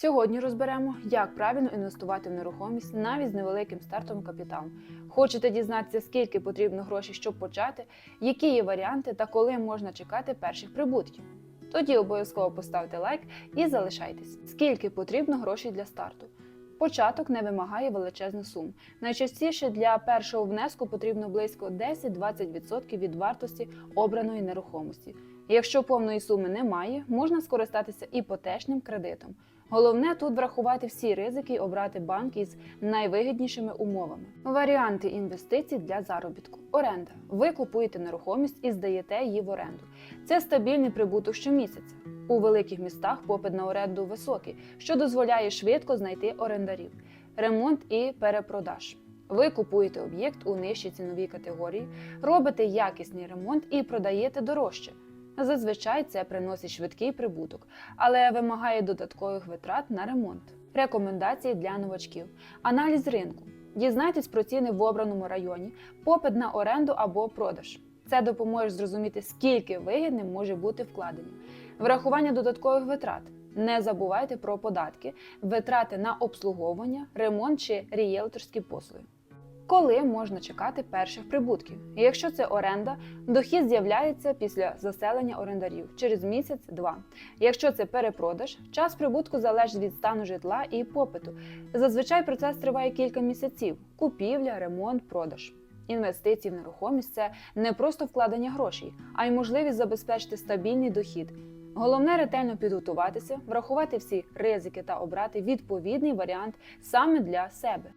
Сьогодні розберемо, як правильно інвестувати в нерухомість навіть з невеликим стартовим капіталом. Хочете дізнатися, скільки потрібно грошей, щоб почати, які є варіанти та коли можна чекати перших прибутків? Тоді обов'язково поставте лайк і залишайтесь. Скільки потрібно грошей для старту? Початок не вимагає величезних сум. Найчастіше для першого внеску потрібно близько 10-20% від вартості обраної нерухомості. Якщо повної суми немає, можна скористатися іпотечним кредитом. Головне тут врахувати всі ризики і обрати банк із найвигіднішими умовами. Варіанти інвестицій для заробітку. Оренда. Ви купуєте нерухомість і здаєте її в оренду. Це стабільний прибуток щомісяця. У великих містах попит на оренду високий, що дозволяє швидко знайти орендарів. Ремонт і перепродаж. Ви купуєте об'єкт у нижчій ціновій категорії, робите якісний ремонт і продаєте дорожче. Зазвичай це приносить швидкий прибуток, але вимагає додаткових витрат на ремонт. Рекомендації для новачків: аналіз ринку. Дізнайтесь про ціни в обраному районі, попит на оренду або продаж. Це допоможе зрозуміти, скільки вигідним може бути вкладення. Врахування додаткових витрат. Не забувайте про податки, витрати на обслуговування, ремонт чи рієлторські послуги. Коли можна чекати перших прибутків? Якщо це оренда, дохід з'являється після заселення орендарів через місяць-два. Якщо це перепродаж, час прибутку залежить від стану житла і попиту. Зазвичай процес триває кілька місяців: купівля, ремонт, продаж. Інвестиції в нерухомість це не просто вкладення грошей, а й можливість забезпечити стабільний дохід. Головне ретельно підготуватися, врахувати всі ризики та обрати відповідний варіант саме для себе.